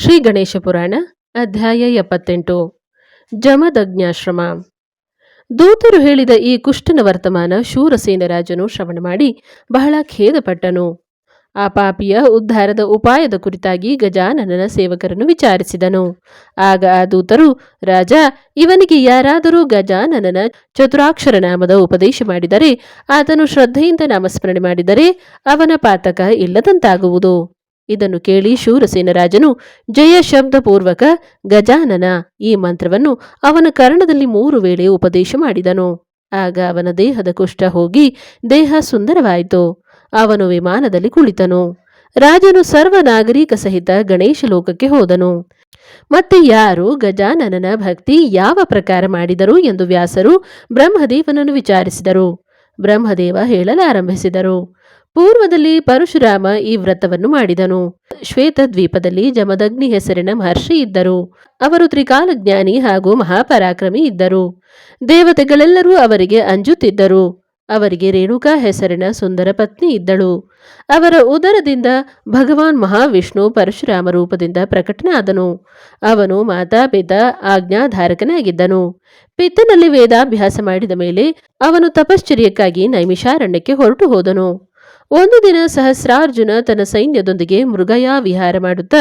ಶ್ರೀ ಗಣೇಶ ಪುರಾಣ, ಅಧ್ಯಾಯ ಎಪ್ಪತ್ತೆಂಟು. ಜಮದಜ್ಞಾಶ್ರಮ ದೂತರು ಹೇಳಿದ ಈ ಕುಷ್ಟನ ವರ್ತಮಾನ ಶೂರಸೇನ ರಾಜನು ಶ್ರವಣ ಮಾಡಿ ಬಹಳ ಖೇದಪಟ್ಟನು. ಆ ಪಾಪಿಯ ಉದ್ಧಾರದ ಉಪಾಯದ ಕುರಿತಾಗಿ ಗಜಾನನನ ಸೇವಕರನ್ನು ವಿಚಾರಿಸಿದನು. ಆಗ ಆ ದೂತರು, ರಾಜ, ಇವನಿಗೆ ಯಾರಾದರೂ ಗಜಾನನನ ಚತುರಾಕ್ಷರ ನಾಮದ ಉಪದೇಶ ಮಾಡಿದರೆ, ಆತನು ಶ್ರದ್ಧೆಯಿಂದ ನಾಮಸ್ಮರಣೆ ಮಾಡಿದರೆ ಅವನ ಪಾತಕ ಇಲ್ಲದಂತಾಗುವುದು. ಇದನ್ನು ಕೇಳಿ ಶೂರಸೇನರಾಜನು ಜಯ ಶಬ್ದಪೂರ್ವಕ ಗಜಾನನ. ಈ ಮಂತ್ರವನ್ನು ಅವನ ಕರ್ಣದಲ್ಲಿ ಮೂರು ವೇಳೆ ಉಪದೇಶ ಮಾಡಿದನು. ಆಗ ಅವನ ದೇಹದ ಕುಷ್ಠ ಹೋಗಿ ದೇಹ ಸುಂದರವಾಯಿತು. ಅವನು ವಿಮಾನದಲ್ಲಿ ಕುಳಿತನು. ರಾಜನು ಸರ್ವ ನಾಗರಿಕ ಸಹಿತ ಗಣೇಶ ಲೋಕಕ್ಕೆ ಹೋದನು. ಮತ್ತೆ ಯಾರು ಗಜಾನನನ ಭಕ್ತಿ ಯಾವ ಪ್ರಕಾರ ಮಾಡಿದರು? ಎಂದು ವ್ಯಾಸರು ಬ್ರಹ್ಮದೇವನನ್ನು ವಿಚಾರಿಸಿದರು. ಬ್ರಹ್ಮದೇವ ಹೇಳಲಾರಂಭಿಸಿದರು. ಪೂರ್ವದಲ್ಲಿ ಪರಶುರಾಮ ಈ ವ್ರತವನ್ನು ಮಾಡಿದನು. ಶ್ವೇತ ದ್ವೀಪದಲ್ಲಿ ಜಮದಗ್ನಿ ಹೆಸರಿನ ಮಹರ್ಷಿ ಇದ್ದರು. ಅವರು ತ್ರಿಕಾಲಜ್ಞಾನಿ ಹಾಗೂ ಮಹಾಪರಾಕ್ರಮಿ ಇದ್ದರು. ದೇವತೆಗಳೆಲ್ಲರೂ ಅವರಿಗೆ ಅಂಜುತ್ತಿದ್ದರು. ಅವರಿಗೆ ರೇಣುಕಾ ಹೆಸರಿನ ಸುಂದರ ಪತ್ನಿ ಇದ್ದಳು. ಅವರ ಉದರದಿಂದ ಭಗವಾನ್ ಮಹಾವಿಷ್ಣು ಪರಶುರಾಮ ರೂಪದಿಂದ ಪ್ರಕಟನಾದನು. ಅವನು ಮಾತಾಪಿತ ಆಜ್ಞಾಧಾರಕನಾಗಿದ್ದನು. ಪಿತ್ತನಲ್ಲಿ ವೇದಾಭ್ಯಾಸ ಮಾಡಿದ ಮೇಲೆ ಅವನು ತಪಶ್ಚರ್ಯಕ್ಕಾಗಿ ನೈಮಿಷಾರಣ್ಯಕ್ಕೆ ಹೊರಟು ಹೋದನು ಒಂದು ದಿನ ಸಹಸ್ರಾರ್ಜುನ ತನ್ನ ಸೈನ್ಯದೊಂದಿಗೆ ಮೃಗಯ ವಿಹಾರ ಮಾಡುತ್ತಾ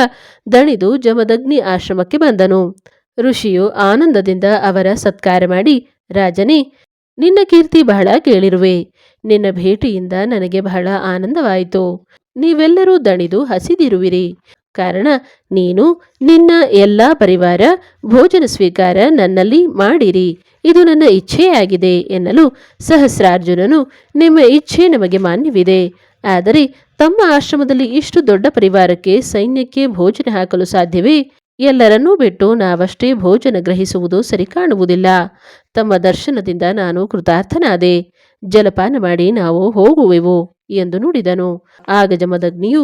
ದಣಿದು ಜಮದಗ್ನಿ ಆಶ್ರಮಕ್ಕೆ ಬಂದನು. ಋಷಿಯು ಆನಂದದಿಂದ ಅವರ ಸತ್ಕಾರ ಮಾಡಿ, ರಾಜನೇ, ನಿನ್ನ ಕೀರ್ತಿ ಬಹಳ ಕೇಳಿರುವೆ. ನಿನ್ನ ಭೇಟಿಯಿಂದ ನನಗೆ ಬಹಳ ಆನಂದವಾಯಿತು. ನೀವೆಲ್ಲರೂ ದಣಿದು ಹಸಿದಿರುವಿರಿ. ಕಾರಣ, ನೀನು ನಿನ್ನ ಎಲ್ಲ ಪರಿವಾರ ಭೋಜನ ಸ್ವೀಕಾರ ನನ್ನಲ್ಲಿ ಮಾಡಿರಿ. ಇದು ನನ್ನ ಇಚ್ಛೆಯಾಗಿದೆ ಎನ್ನಲು ಸಹಸ್ರಾರ್ಜುನನು ನಿಮ್ಮ ಇಚ್ಛೆ ನಮಗೆ ಮಾನ್ಯವಿದೆ. ಆದರೆ ತಮ್ಮ ಆಶ್ರಮದಲ್ಲಿ ಇಷ್ಟು ದೊಡ್ಡ ಪರಿವಾರಕ್ಕೆ ಸೈನ್ಯಕ್ಕೆ ಭೋಜನ ಹಾಕಲು ಸಾಧ್ಯವೇ? ಎಲ್ಲರನ್ನೂ ಬಿಟ್ಟು ನಾವಷ್ಟೇ ಭೋಜನ ಗ್ರಹಿಸುವುದು ಸರಿ ಕಾಣುವುದಿಲ್ಲ ತಮ್ಮ ದರ್ಶನದಿಂದ ನಾನು ಕೃತಾರ್ಥನಾದೆ. ಜಲಪಾನ ಮಾಡಿ ನಾವು ಹೋಗುವೆವು ಎಂದು ನುಡಿದನು. ಆಗ ಜಮದಗ್ನಿಯು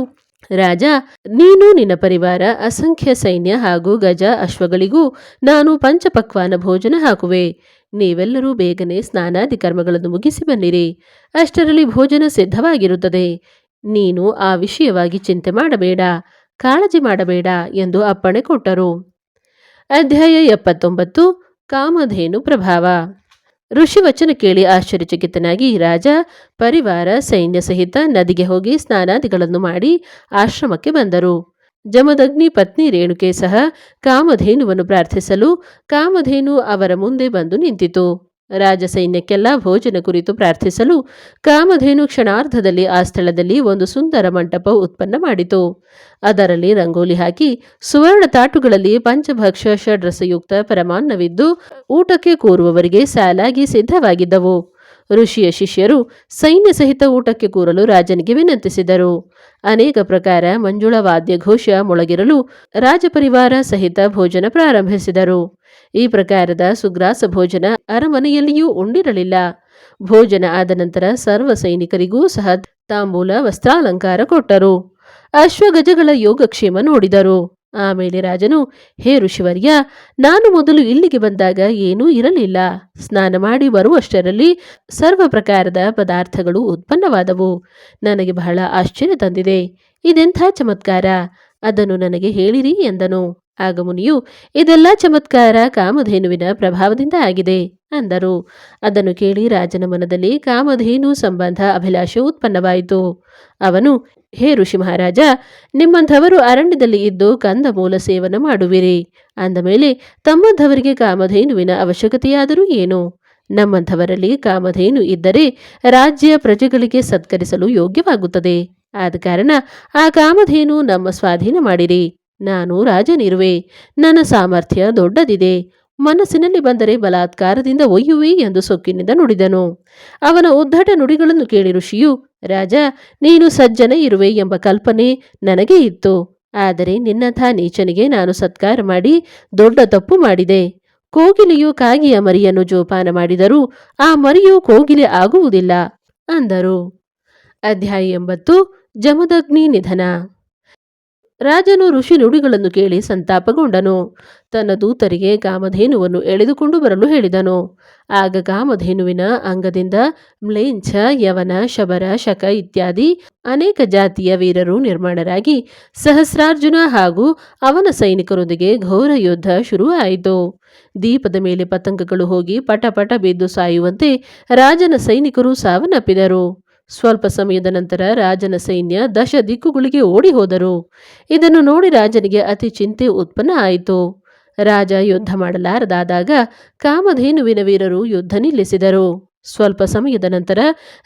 ರಾಜ, ನೀನು ನಿನ್ನ ಪರಿವಾರ, ಅಸಂಖ್ಯ ಸೈನ್ಯ ಹಾಗೂ ಗಜ ಅಶ್ವಗಳಿಗೂ ನಾನು ಪಂಚಪಕ್ವಾನ ಭೋಜನ ಹಾಕುವೆ. ನೀವೆಲ್ಲರೂ ಬೇಗನೆ ಸ್ನಾನಾದಿ ಕರ್ಮಗಳನ್ನು ಮುಗಿಸಿ ಬನ್ನಿರಿ. ಅಷ್ಟರಲ್ಲಿ ಭೋಜನ ಸಿದ್ಧವಾಗಿರುತ್ತದೆ. ನೀನು ಆ ವಿಷಯವಾಗಿ ಚಿಂತೆ ಮಾಡಬೇಡ, ಕಾಳಜಿ ಮಾಡಬೇಡ ಎಂದು ಅಪ್ಪಣೆ ಕೊಟ್ಟರು. ಅಧ್ಯಾಯ ಎಪ್ಪತ್ತೊಂಬತ್ತು, ಕಾಮಧೇನು ಪ್ರಭಾವ. ಋಷಿ ವಚನ ಕೇಳಿ ಆಶ್ಚರ್ಯಚಕಿತನಾಗಿ ರಾಜ, ಪರಿವಾರ, ಸೈನ್ಯ ಸಹಿತ ನದಿಗೆ ಹೋಗಿ ಸ್ನಾನಾದಿಗಳನ್ನು ಮಾಡಿ ಆಶ್ರಮಕ್ಕೆ ಬಂದರು. ಜಮದಗ್ನಿ ಪತ್ನಿ ರೇಣುಕೆ ಸಹ ಕಾಮಧೇನುವನ್ನು ಪ್ರಾರ್ಥಿಸಲು ಕಾಮಧೇನು ಅವರ ಮುಂದೆ ಬಂದು ನಿಂತಿತು. ರಾಜ ಸೈನ್ಯಕ್ಕೆಲ್ಲ ಭೋಜನ ಕುರಿತು ಪ್ರಾರ್ಥಿಸಲು ಕಾಮಧೇನು ಕ್ಷಣಾರ್ಧದಲ್ಲಿ ಆ ಸ್ಥಳದಲ್ಲಿ ಒಂದು ಸುಂದರ ಮಂಟಪ ಉತ್ಪನ್ನ ಮಾಡಿತು. ಅದರಲ್ಲಿ ರಂಗೋಲಿ ಹಾಕಿ ಸುವರ್ಣ ತಾಟುಗಳಲ್ಲಿ ಪಂಚಭಕ್ಷ ಷಡ್ರಸಯುಕ್ತ ಪರಮಾನ್ನವಿದ್ದು ಊಟಕ್ಕೆ ಕೂರುವವರಿಗೆ ಸಾಲಾಗಿ ಸಿದ್ಧವಾಗಿದ್ದವು. ಋಷಿಯ ಶಿಷ್ಯರು ಸೈನ್ಯ ಸಹಿತ ಊಟಕ್ಕೆ ಕೂರಲು ರಾಜನಿಗೆ ವಿನಂತಿಸಿದರು. ಅನೇಕ ಪ್ರಕಾರ ಮಂಜುಳ ವಾದ್ಯ ಘೋಷ ಮೊಳಗಿರಲು ರಾಜಪರಿವಾರ ಸಹಿತ ಭೋಜನ ಪ್ರಾರಂಭಿಸಿದರು. ಈ ಪ್ರಕಾರದ ಸುಗ್ರಾಸ ಭೋಜನ ಅರಮನೆಯಲ್ಲಿಯೂ ಉಂಡಿರಲಿಲ್ಲ. ಭೋಜನ ಆದ ನಂತರ ಸರ್ವ ಸೈನಿಕರಿಗೂ ಸಹ ತಾಂಬೂಲ, ವಸ್ತ್ರಾಲಂಕಾರ ಕೊಟ್ಟರು. ಅಶ್ವಗಜಗಳ ಯೋಗಕ್ಷೇಮ ನೋಡಿದರು. ಆಮೇಲೆ ರಾಜನು, ಹೇ ಋಷಿವರ್ಯ, ನಾನು ಮೊದಲು ಇಲ್ಲಿಗೆ ಬಂದಾಗ ಏನೂ ಇರಲಿಲ್ಲ. ಸ್ನಾನ ಮಾಡಿ ಬರುವಷ್ಟರಲ್ಲಿ ಸರ್ವ ಪ್ರಕಾರದ ಪದಾರ್ಥಗಳು ಉತ್ಪನ್ನವಾದವು. ನನಗೆ ಬಹಳ ಆಶ್ಚರ್ಯ ತಂದಿದೆ. ಇದೆಂಥ ಚಮತ್ಕಾರ? ಅದನ್ನು ನನಗೆ ಹೇಳಿರಿ ಎಂದನು. ಆಗ ಮುನಿಯು ಇದೆಲ್ಲ ಚಮತ್ಕಾರ ಕಾಮಧೇನುವಿನ ಪ್ರಭಾವದಿಂದ ಆಗಿದೆ ಅಂದರು. ಅದನ್ನು ಕೇಳಿ ರಾಜನ ಮನದಲ್ಲಿ ಕಾಮಧೇನು ಸಂಬಂಧ ಅಭಿಲಾಷೆ ಉತ್ಪನ್ನವಾಯಿತು. ಅವನು, ಹೇ ಋಷಿ ಮಹಾರಾಜ, ನಿಮ್ಮಂಥವರು ಅರಣ್ಯದಲ್ಲಿ ಇದ್ದು ಕಂದ ಮೂಲ ಸೇವನ ಮಾಡುವಿರಿ. ಅಂದ ಮೇಲೆ, ತಮ್ಮಂಥವರಿಗೆ ಕಾಮಧೇನುವಿನ ಅವಶ್ಯಕತೆಯಾದರೂ ಏನು? ನಮ್ಮಂಥವರಲ್ಲಿ ಕಾಮಧೇನು ಇದ್ದರೆ ರಾಜ್ಯ ಪ್ರಜೆಗಳಿಗೆ ಸತ್ಕರಿಸಲು ಯೋಗ್ಯವಾಗುತ್ತದೆ. ಆದ ಕಾರಣ ಆ ಕಾಮಧೇನು ನಮ್ಮ ಸ್ವಾಧೀನ ಮಾಡಿರಿ. ನಾನು ರಾಜನಿರುವೆ. ನನ್ನ ಸಾಮರ್ಥ್ಯ ದೊಡ್ಡದಿದೆ. ಮನಸ್ಸಿನಲ್ಲಿ ಬಂದರೆ ಬಲಾತ್ಕಾರದಿಂದ ಒಯ್ಯುವೆ ಎಂದು ಸೊಕ್ಕಿನಿಂದ ನುಡಿದನು. ಅವನ ಉದ್ದಟ ನುಡಿಗಳನ್ನು ಕೇಳಿ ಋಷಿಯು, ರಾಜ, ನೀನು ಸಜ್ಜನ ಇರುವೆ ಎಂಬ ಕಲ್ಪನೆ ನನಗೆ ಇತ್ತು. ಆದರೆ ನಿನ್ನಂಥ ನೀಚನಿಗೆ ನಾನು ಸತ್ಕಾರ ಮಾಡಿ ದೊಡ್ಡ ತಪ್ಪು ಮಾಡಿದೆ. ಕೋಗಿಲೆಯು ಕಾಗಿಯ ಮರಿಯನ್ನು ಜೋಪಾನ ಮಾಡಿದರೂ ಆ ಮರಿಯು ಕೋಗಿಲೆ ಆಗುವುದಿಲ್ಲ ಅಂದರು. ಅಧ್ಯಾಯ ಎಂಬತ್ತು, ಜಮದಗ್ನಿ ನಿಧನ. ರಾಜನು ಋಷಿ ನುಡಿಗಳನ್ನು ಕೇಳಿ ಸಂತಾಪಗೊಂಡನು. ತನ್ನ ದೂತರಿಗೆ ಕಾಮಧೇನುವನ್ನು ಎಳೆದುಕೊಂಡು ಬರಲು ಹೇಳಿದನು. ಆಗ ಕಾಮಧೇನುವಿನ ಅಂಗದಿಂದ ಮ್ಲೇಂಛ, ಯವನ, ಶಬರ, ಶಕ ಇತ್ಯಾದಿ ಅನೇಕ ಜಾತಿಯ ವೀರರು ನಿರ್ಮಾಣರಾಗಿ ಸಹಸ್ರಾರ್ಜುನ ಹಾಗೂ ಅವನ ಸೈನಿಕರೊಂದಿಗೆ ಘೋರ ಯುದ್ಧ ಶುರುವಾಯಿತು. ದೀಪದ ಮೇಲೆ ಪತಂಗಗಳು ಹೋಗಿ ಪಟ ಪಟ ಬಿದ್ದು ಸಾಯುವಂತೆ ರಾಜನ ಸೈನಿಕರು ಸಾವನ್ನಪ್ಪಿದರು. ಸ್ವಲ್ಪ ಸಮಯದ ನಂತರ ರಾಜನ ಸೈನ್ಯ ದಶ ದಿಕ್ಕುಗಳಿಗೆ ಓಡಿ ಹೋದರು ಇದನ್ನು ನೋಡಿ ರಾಜನಿಗೆ ಅತಿ ಚಿಂತೆ ಉತ್ಪನ್ನ ಆಯಿತು. ರಾಜ ಯುದ್ಧ ಮಾಡಲಾರದಾದಾಗ ಕಾಮಧೇನುವಿನ ವೀರರು ಯುದ್ಧ ನಿಲ್ಲಿಸಿದರು. ಸ್ವಲ್ಪ ಸಮಯದ ನಂತರ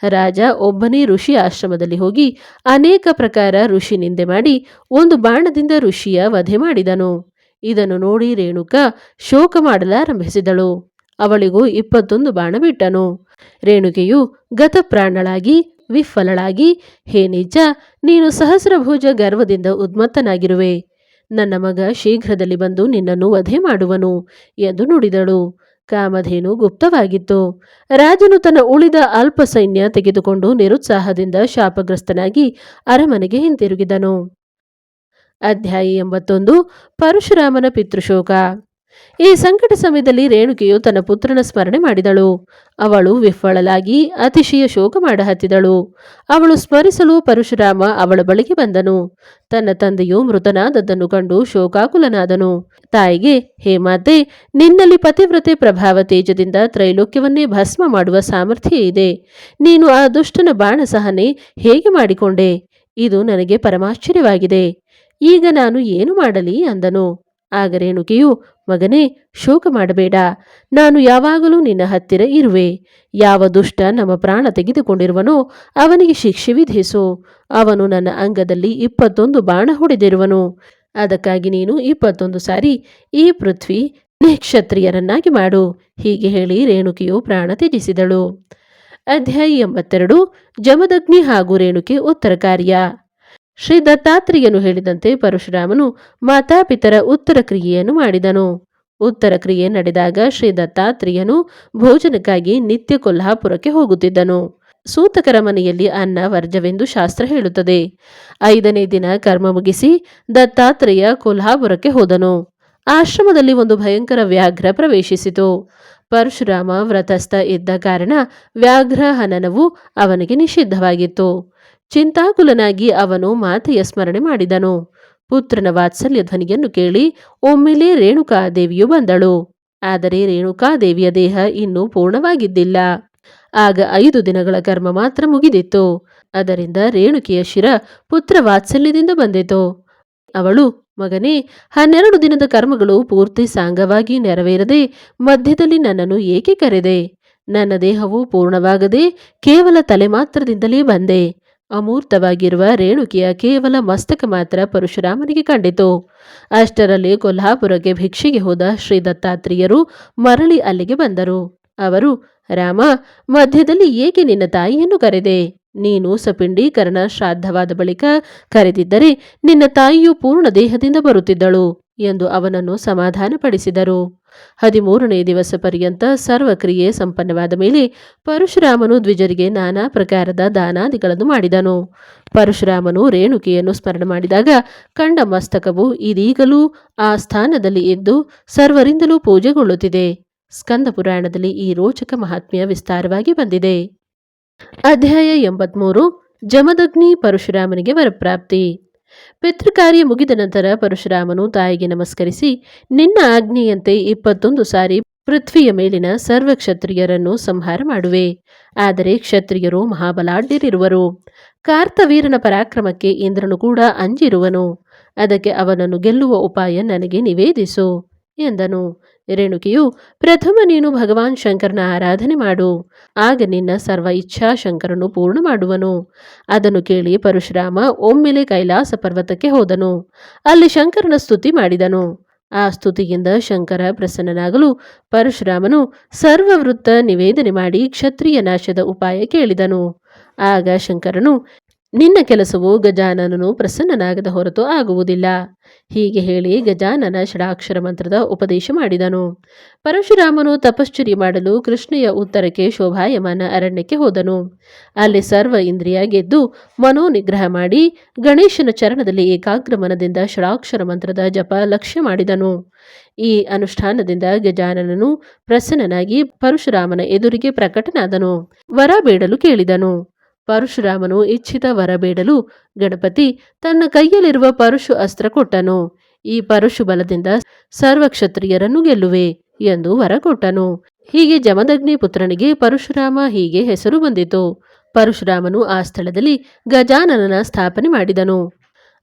ರಾಜ ಒಬ್ಬನೇ ಋಷಿ ಆಶ್ರಮದಲ್ಲಿ ಹೋಗಿ ಅನೇಕ ಪ್ರಕಾರ ಋಷಿ ನಿಂದೆ ಮಾಡಿ ಒಂದು ಬಾಣದಿಂದ ಋಷಿಯ ವಧೆ ಮಾಡಿದನು. ಇದನ್ನು ನೋಡಿ ರೇಣುಕ ಶೋಕ ಮಾಡಲಾರಂಭಿಸಿದಳು. ಅವಳಿಗೂ ಇಪ್ಪತ್ತೊಂದು ಬಾಣ ಬಿಟ್ಟನು. ರೇಣುಕೆಯು ಗತಪ್ರಾಣಳಾಗಿ ವಿಫಲಳಾಗಿ, ಹೇ ನಿಜ, ನೀನು ಸಹಸ್ರಭುಜ ಗರ್ವದಿಂದ ಉದ್ಮತ್ತನಾಗಿರುವೆ. ನನ್ನ ಮಗ ಶೀಘ್ರದಲ್ಲಿ ಬಂದು ನಿನ್ನನ್ನು ವಧೆ ಮಾಡುವನು, ಎಂದು ನುಡಿದಳು. ಕಾಮಧೇನು ಗುಪ್ತವಾಗಿತ್ತು. ರಾಜನು ತನ್ನ ಉಳಿದ ಅಲ್ಪ ಸೈನ್ಯ ತೆಗೆದುಕೊಂಡು ನಿರುತ್ಸಾಹದಿಂದ ಶಾಪಗ್ರಸ್ತನಾಗಿ ಅರಮನೆಗೆ ಹಿಂತಿರುಗಿದನು. ಅಧ್ಯಾಯ ಎಂಬತ್ತೊಂದು. ಪರಶುರಾಮನ ಪಿತೃಶೋಕ. ಈ ಸಂಕಟ ಸಮಯದಲ್ಲಿ ರೇಣುಕೆಯು ತನ್ನ ಪುತ್ರನ ಸ್ಮರಣೆ ಮಾಡಿದಳು. ಅವಳು ವಿಫಳಲಾಗಿ ಅತಿಶಯ ಶೋಕ ಮಾಡಹತ್ತಿದಳು. ಅವಳು ಸ್ಮರಿಸಲು ಪರಶುರಾಮ ಅವಳ ಬಳಿಗೆ ಬಂದನು. ತನ್ನ ತಂದೆಯು ಮೃತನಾದದ್ದನ್ನು ಕಂಡು ಶೋಕಾಕುಲನಾದನು. ತಾಯಿಗೆ, ಹೇ ಮಾತೆ, ನಿನ್ನಲ್ಲಿ ಪತಿವ್ರತೆ ಪ್ರಭಾವ ತೇಜದಿಂದ ತ್ರೈಲೋಕ್ಯವನ್ನೇ ಭಸ್ಮ ಮಾಡುವ ಸಾಮರ್ಥ್ಯ ಇದೆ. ನೀನು ಆ ದುಷ್ಟನ ಬಾಣ ಸಹನೆ ಹೇಗೆ ಮಾಡಿಕೊಂಡೆ? ಇದು ನನಗೆ ಪರಮಾಶ್ಚರ್ಯವಾಗಿದೆ. ಈಗ ನಾನು ಏನು ಮಾಡಲಿ? ಅಂದನು. ಆಗ ರೇಣುಕೆಯು ಮಗನೇ, ಶೋಕ ಮಾಡಬೇಡ. ನಾನು ಯಾವಾಗಲೂ ನಿನ್ನ ಹತ್ತಿರ ಇರುವೆ. ಯಾವ ದುಷ್ಟ ನಮ್ಮ ಪ್ರಾಣ ತೆಗೆದುಕೊಂಡಿರುವನೋ ಅವನಿಗೆ ಶಿಕ್ಷೆ ವಿಧಿಸು. ಅವನು ನನ್ನ ಅಂಗದಲ್ಲಿ ಇಪ್ಪತ್ತೊಂದು ಬಾಣ ಹೊಡೆದಿರುವನು. ಅದಕ್ಕಾಗಿ ನೀನು ಇಪ್ಪತ್ತೊಂದು ಸಾರಿ ಈ ಪೃಥ್ವಿ ನಿಕ್ಷತ್ರಿಯರನ್ನಾಗಿ ಮಾಡು. ಹೀಗೆ ಹೇಳಿ ರೇಣುಕೆಯು ಪ್ರಾಣ ತ್ಯಜಿಸಿದಳು. ಅಧ್ಯಾಯ ಎಂಬತ್ತೆರಡು, ಜಮದಗ್ನಿ ಹಾಗೂ ರೇಣುಕೆ ಉತ್ತರ ಕಾರ್ಯ. ಶ್ರೀ ದತ್ತಾತ್ರೇಯನು ಹೇಳಿದಂತೆ ಪರಶುರಾಮನು ಮಾತಾಪಿತರ ಉತ್ತರ ಕ್ರಿಯೆಯನ್ನು ಮಾಡಿದನು. ಉತ್ತರ ಕ್ರಿಯೆ ನಡೆದಾಗ ಶ್ರೀ ದತ್ತಾತ್ರೇಯನು ಭೋಜನಕ್ಕಾಗಿ ನಿತ್ಯ ಕೊಲ್ಹಾಪುರಕ್ಕೆ ಹೋಗುತ್ತಿದ್ದನು. ಸೂತಕರ ಮನೆಯಲ್ಲಿ ಅನ್ನ ವರ್ಜವೆಂದು ಶಾಸ್ತ್ರ ಹೇಳುತ್ತದೆ. ಐದನೇ ದಿನ ಕರ್ಮ ಮುಗಿಸಿ ದತ್ತಾತ್ರೇಯ ಕೊಲ್ಹಾಪುರಕ್ಕೆ ಹೋದನು. ಆಶ್ರಮದಲ್ಲಿ ಒಂದು ಭಯಂಕರ ವ್ಯಾಘ್ರ ಪ್ರವೇಶಿಸಿತು. ಪರಶುರಾಮ ವ್ರತಸ್ಥ ಇದ್ದ ಕಾರಣ ವ್ಯಾಘ್ರ ಹನನವು ಅವನಿಗೆ ನಿಷಿದ್ಧವಾಗಿತ್ತು. ಚಿಂತಾಕುಲನಾಗಿ ಅವನು ಮಾತೆಯ ಸ್ಮರಣೆ ಮಾಡಿದನು. ಪುತ್ರನ ವಾತ್ಸಲ್ಯ ಧ್ವನಿಯನ್ನು ಕೇಳಿ ಒಮ್ಮೆಲೇ ರೇಣುಕಾದೇವಿಯು ಬಂದಳು. ಆದರೆ ರೇಣುಕಾದೇವಿಯ ದೇಹ ಇನ್ನೂ ಪೂರ್ಣವಾಗಿದ್ದಿಲ್ಲ. ಆಗ ಐದು ದಿನಗಳ ಕರ್ಮ ಮಾತ್ರ ಮುಗಿದಿತ್ತು. ಅದರಿಂದ ರೇಣುಕೆಯ ಶಿರ ಪುತ್ರ ವಾತ್ಸಲ್ಯದಿಂದ ಬಂದಿತು. ಅವಳು, ಮಗನೇ, ಹನ್ನೆರಡು ದಿನದ ಕರ್ಮಗಳು ಪೂರ್ತಿ ಸಾಂಗವಾಗಿ ನೆರವೇರದೆ ಮಧ್ಯದಲ್ಲಿ ನನ್ನನ್ನು ಏಕೆ ಕರೆದೆ? ನನ್ನ ದೇಹವು ಪೂರ್ಣವಾಗದೆ ಕೇವಲ ತಲೆ ಮಾತ್ರದಿಂದಲೇ ಬಂದೆ. ಅಮೂರ್ತವಾಗಿರುವ ರೇಣುಕಿಯ ಕೇವಲ ಮಸ್ತಕ ಮಾತ್ರ ಪರಶುರಾಮನಿಗೆ ಕಂಡಿತು. ಅಷ್ಟರಲ್ಲಿ ಕೊಲ್ಹಾಪುರಕ್ಕೆ ಭಿಕ್ಷೆಗೆ ಹೋದ ಶ್ರೀ ದತ್ತಾತ್ರೇಯರು ಮರಳಿ ಅಲ್ಲಿಗೆ ಬಂದರು. ಅವರು, ರಾಮ, ಮಧ್ಯದಲ್ಲಿ ಏಕೆ ನಿನ್ನ ತಾಯಿಯನ್ನು ಕರೆದೆ? ನೀನು ಸಪಿಂಡೀಕರಣ ಶ್ರಾದ್ದವಾದ ಬಳಿಕ ಕರೆದಿದ್ದರೆ ನಿನ್ನ ತಾಯಿಯು ಪೂರ್ಣ ದೇಹದಿಂದ ಬರುತ್ತಿದ್ದಳು ಎಂದು ಅವನನ್ನು ಸಮಾಧಾನಪಡಿಸಿದರು. ಹದಿಮೂರನೇ ದಿವಸ ಪರ್ಯಂತ ಸರ್ವಕ್ರಿಯೆ ಸಂಪನ್ನವಾದ ಮೇಲೆ ಪರಶುರಾಮನು ದ್ವಿಜರಿಗೆ ನಾನಾ ಪ್ರಕಾರದ ದಾನಾದಿಗಳನ್ನು ಮಾಡಿದನು. ಪರಶುರಾಮನು ರೇಣುಕೆಯನ್ನು ಸ್ಮರಣೆ ಮಾಡಿದಾಗ, ಕಂಡ ಮಸ್ತಕವು ಇದೀಗಲೂ ಆ ಸ್ಥಾನದಲ್ಲಿ ಇದ್ದು ಸರ್ವರಿಂದಲೂ ಪೂಜೆಗೊಳ್ಳುತ್ತಿದೆ. ಸ್ಕಂದ ಪುರಾಣದಲ್ಲಿ ಈ ರೋಚಕ ಮಹಾತ್ಮ್ಯ ವಿಸ್ತಾರವಾಗಿ ಬಂದಿದೆ. ಅಧ್ಯಾಯ ಎಂಬತ್ಮೂರು, ಜಮದಗ್ನಿ ಪರಶುರಾಮನಿಗೆ ವರಪ್ರಾಪ್ತಿ. ಪಿತೃಕಾರ್ಯ ಮುಗಿದ ನಂತರ ಪರಶುರಾಮನು ತಾಯಿಗೆ ನಮಸ್ಕರಿಸಿ, ನಿನ್ನ ಆಜ್ಞೆಯಂತೆ ಇಪ್ಪತ್ತೊಂದು ಸಾರಿ ಪೃಥ್ವಿಯ ಮೇಲಿನ ಸರ್ವ ಕ್ಷತ್ರಿಯರನ್ನು ಸಂಹಾರ ಮಾಡುವೆ. ಆದರೆ ಕ್ಷತ್ರಿಯರು ಮಹಾಬಲಾಢ್ಯರಿರುವರು. ಕಾರ್ತವೀರನ ಪರಾಕ್ರಮಕ್ಕೆ ಇಂದ್ರನು ಕೂಡ ಅಂಜಿರುವನು. ಅದಕ್ಕೆ ಅವನನ್ನು ಗೆಲ್ಲುವ ಉಪಾಯ ನನಗೆ ನಿವೇದಿಸು. ಎಂದನು. ರೇಣುಕಿಯು, ಪ್ರಥಮ ನೀನು ಭಗವಾನ್ ಶಂಕರನ ಆರಾಧನೆ ಮಾಡು. ಆಗ ನಿನ್ನ ಸರ್ವ ಇಚ್ಛಾ ಶಂಕರನು ಪೂರ್ಣ ಮಾಡುವನು. ಅದನ್ನು ಕೇಳಿ ಪರಶುರಾಮ ಒಮ್ಮೆಲೆ ಕೈಲಾಸ ಪರ್ವತಕ್ಕೆ ಹೋದನು. ಅಲ್ಲಿ ಶಂಕರನ ಸ್ತುತಿ ಮಾಡಿದನು. ಆ ಸ್ತುತಿಯಿಂದ ಶಂಕರ ಪ್ರಸನ್ನನಾಗಲು ಪರಶುರಾಮನು ಸರ್ವವೃತ್ತ ನಿವೇದನೆ ಮಾಡಿ ಕ್ಷತ್ರಿಯ ನಾಶದ ಉಪಾಯ ಕೇಳಿದನು. ಆಗ ಶಂಕರನು ನಿನ್ನ ಕೆಲಸವು ಗಜಾನನನು ಪ್ರಸನ್ನನಾಗದ ಹೊರತು ಆಗುವುದಿಲ್ಲ. ಹೀಗೆ ಹೇಳಿ ಗಜಾನನ ಷಡಾಕ್ಷರ ಮಂತ್ರದ ಉಪದೇಶ ಮಾಡಿದನು. ಪರಶುರಾಮನು ತಪಶ್ಚರ್ಯ ಮಾಡಲು ಕೃಷ್ಣೆಯ ಉತ್ತರಕ್ಕೆ ಶೋಭಾಯಮಾನ ಅರಣ್ಯಕ್ಕೆ ಹೋದನು. ಅಲ್ಲಿ ಸರ್ವ ಇಂದ್ರಿಯ ಗೆದ್ದು ಮನೋನಿಗ್ರಹ ಮಾಡಿ ಗಣೇಶನ ಚರಣದಲ್ಲಿ ಏಕಾಗ್ರ ಮನದಿಂದ ಷಡಾಕ್ಷರ ಮಂತ್ರದ ಜಪ ಲಕ್ಷ್ಯ ಮಾಡಿದನು. ಈ ಅನುಷ್ಠಾನದಿಂದ ಗಜಾನನನು ಪ್ರಸನ್ನನಾಗಿ ಪರಶುರಾಮನ ಎದುರಿಗೆ ಪ್ರಕಟನಾದನು. ವರ ಬೇಡಲು ಕೇಳಿದನು. ಪರಶುರಾಮನು ಇಚ್ಛಿತ ವರಬೇಡಲು ಗಣಪತಿ ತನ್ನ ಕೈಯಲ್ಲಿರುವ ಪರಶು ಅಸ್ತ್ರ ಕೊಟ್ಟನು. ಈ ಪರಶು ಬಲದಿಂದ ಸರ್ವ ಕ್ಷತ್ರಿಯರನ್ನು ಗೆಲ್ಲುವೆ ಎಂದು ವರ ಕೊಟ್ಟನು. ಹೀಗೆ ಜಮದಗ್ನಿ ಪುತ್ರನಿಗೆ ಪರಶುರಾಮ ಹೀಗೆ ಹೆಸರು ಬಂದಿತು. ಪರಶುರಾಮನು ಆ ಸ್ಥಳದಲ್ಲಿ ಗಜಾನನನ ಸ್ಥಾಪನೆ ಮಾಡಿದನು.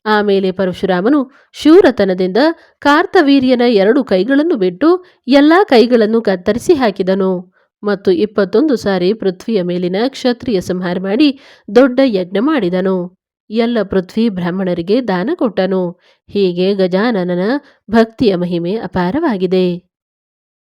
ಆಮೇಲೆ ಪರಶುರಾಮನು ಶೂರತನದಿಂದ ಕಾರ್ತವೀರ್ಯನ ಎರಡು ಕೈಗಳನ್ನು ಬಿಟ್ಟು ಎಲ್ಲಾ ಕೈಗಳನ್ನು ಕತ್ತರಿಸಿ ಹಾಕಿದನು. ಮತ್ತು ಇಪ್ಪತ್ತೊಂದು ಸಾರಿ ಪೃಥ್ವಿಯ ಮೇಲಿನ ಕ್ಷತ್ರಿಯ ಸಂಹಾರ ಮಾಡಿ ದೊಡ್ಡ ಯಜ್ಞ ಮಾಡಿದನು. ಎಲ್ಲ ಪೃಥ್ವಿ ಬ್ರಾಹ್ಮಣರಿಗೆ ದಾನ ಕೊಟ್ಟನು. ಹೀಗೆ ಗಜಾನನನ ಭಕ್ತಿಯ ಮಹಿಮೆ ಅಪಾರವಾಗಿದೆ.